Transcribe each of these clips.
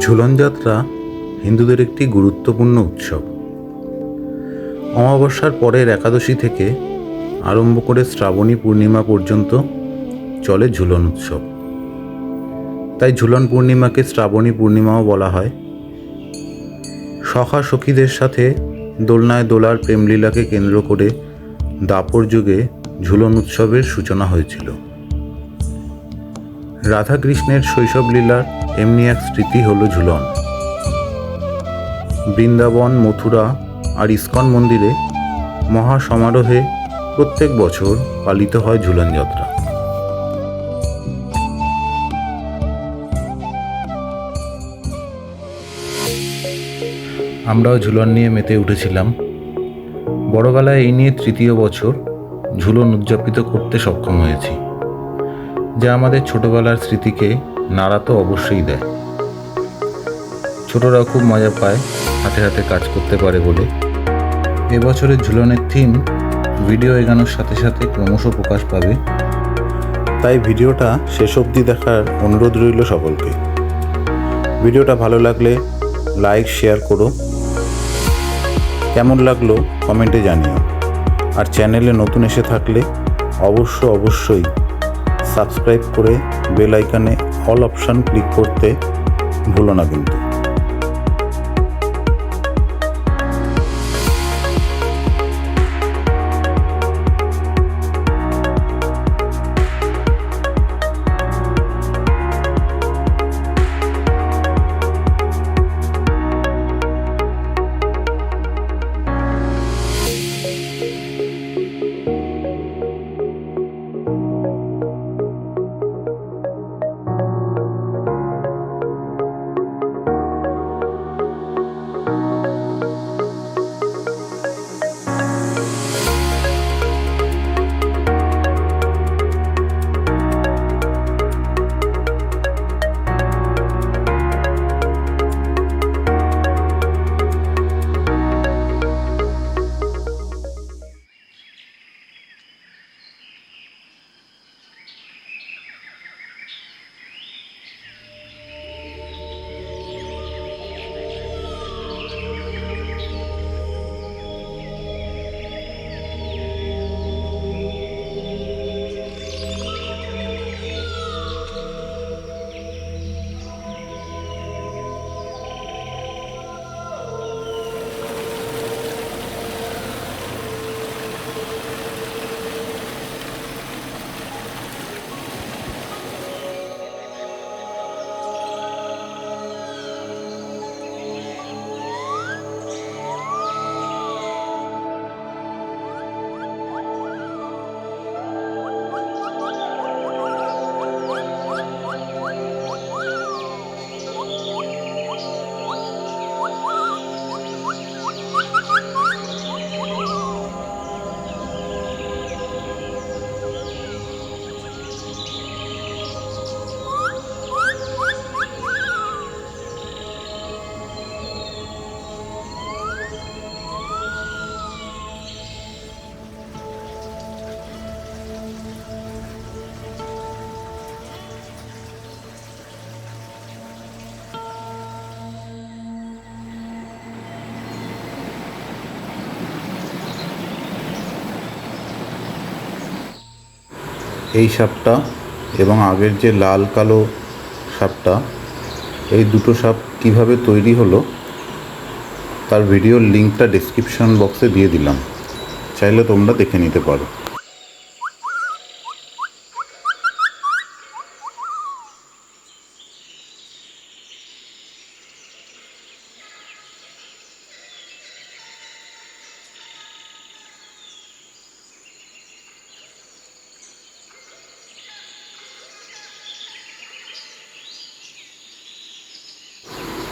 ঝুলন যাত্রা হিন্দুদের একটি গুরুত্বপূর্ণ উৎসব। অমাবস্যার পরের একাদশী থেকে আরম্ভ করে শ্রাবণী পূর্ণিমা পর্যন্ত চলে ঝুলন উৎসব। তাই ঝুলন পূর্ণিমাকে শ্রাবণী পূর্ণিমাও বলা হয়। সখা সখীদের সাথে দোলনায় দোলার প্রেমলীলাকে কেন্দ্র করে দাপর যুগে ঝুলন উৎসবের সূচনা হয়েছিল। রাধাকৃষ্ণের শৈশব লীলার এমনি এক স্মৃতি হল ঝুলন। বৃন্দাবন, মথুরা আর ইস্কন মন্দিরে মহা সমারোহে প্রত্যেক বছর পালিত হয় ঝুলন যাত্রা। আমরাও ঝুলন নিয়ে মেতে উঠেছিলাম। বড়বেলায় এই নিয়ে তৃতীয় বছর ঝুলন উদযাপিত করতে সক্ষম হয়েছি। যা আমাদের ছোটবেলার স্মৃতিকে নাড়া তো অবশ্যই দেয়। ছোটরা খুব মজা পায়, হাতে হাতে কাজ করতে পারে বলে। এবছরের ঝুলনের থিম ভিডিও এগানোর সাথে সাথে ক্রমশ প্রকাশ পাবে। তাই ভিডিওটা শেষ অবধি দেখার অনুরোধ রইল সকলকে। ভিডিওটা ভালো লাগলে লাইক শেয়ার করো। কেমন লাগল কমেন্টে জানিও। আর চ্যানেলে নতুন এসে থাকলে অবশ্য অবশ্যই সাবস্ক্রাইব করে বেল আইকনে অল অপশন ক্লিক করতে ভুলো না কিন্তু। এই সাপটা এবং আগের যে লাল কালো সাপটা, এই দুটো সাপ কীভাবে তৈরি হলো, তার ভিডিওর লিঙ্কটা ডেসক্রিপশন বক্সে দিয়ে দিলাম। চাইলে তোমরা দেখে নিতে পারো।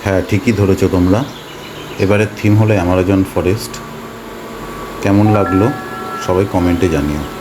হ্যাঁ ঠিকই ধরেছ তোমরা। এবারের থিম হলো অ্যামাজন ফরেস্ট কেমন লাগল? সবাই কমেন্টে জানিও।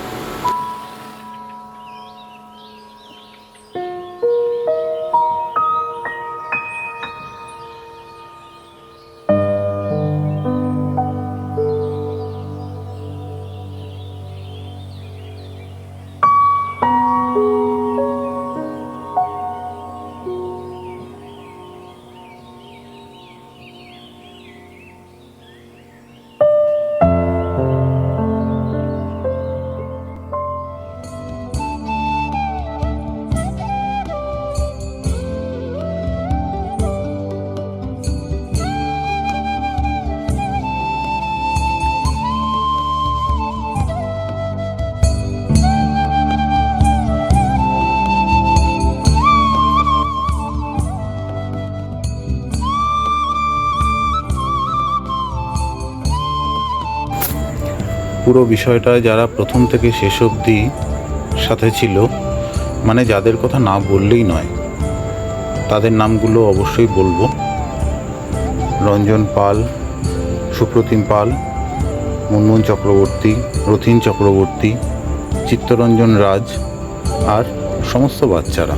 পুরো বিষয়টা যারা প্রথম থেকে শেষ অবধি সাথে ছিল মানে যাদের কথা না বললেই নয়, তাদের নামগুলো অবশ্যই বলব। রঞ্জন পাল, সুপ্রতিম পাল, মুনমুন চক্রবর্তী, রথিন চক্রবর্তী, চিত্তরঞ্জন রাজ আর সমস্ত বাচ্চারা।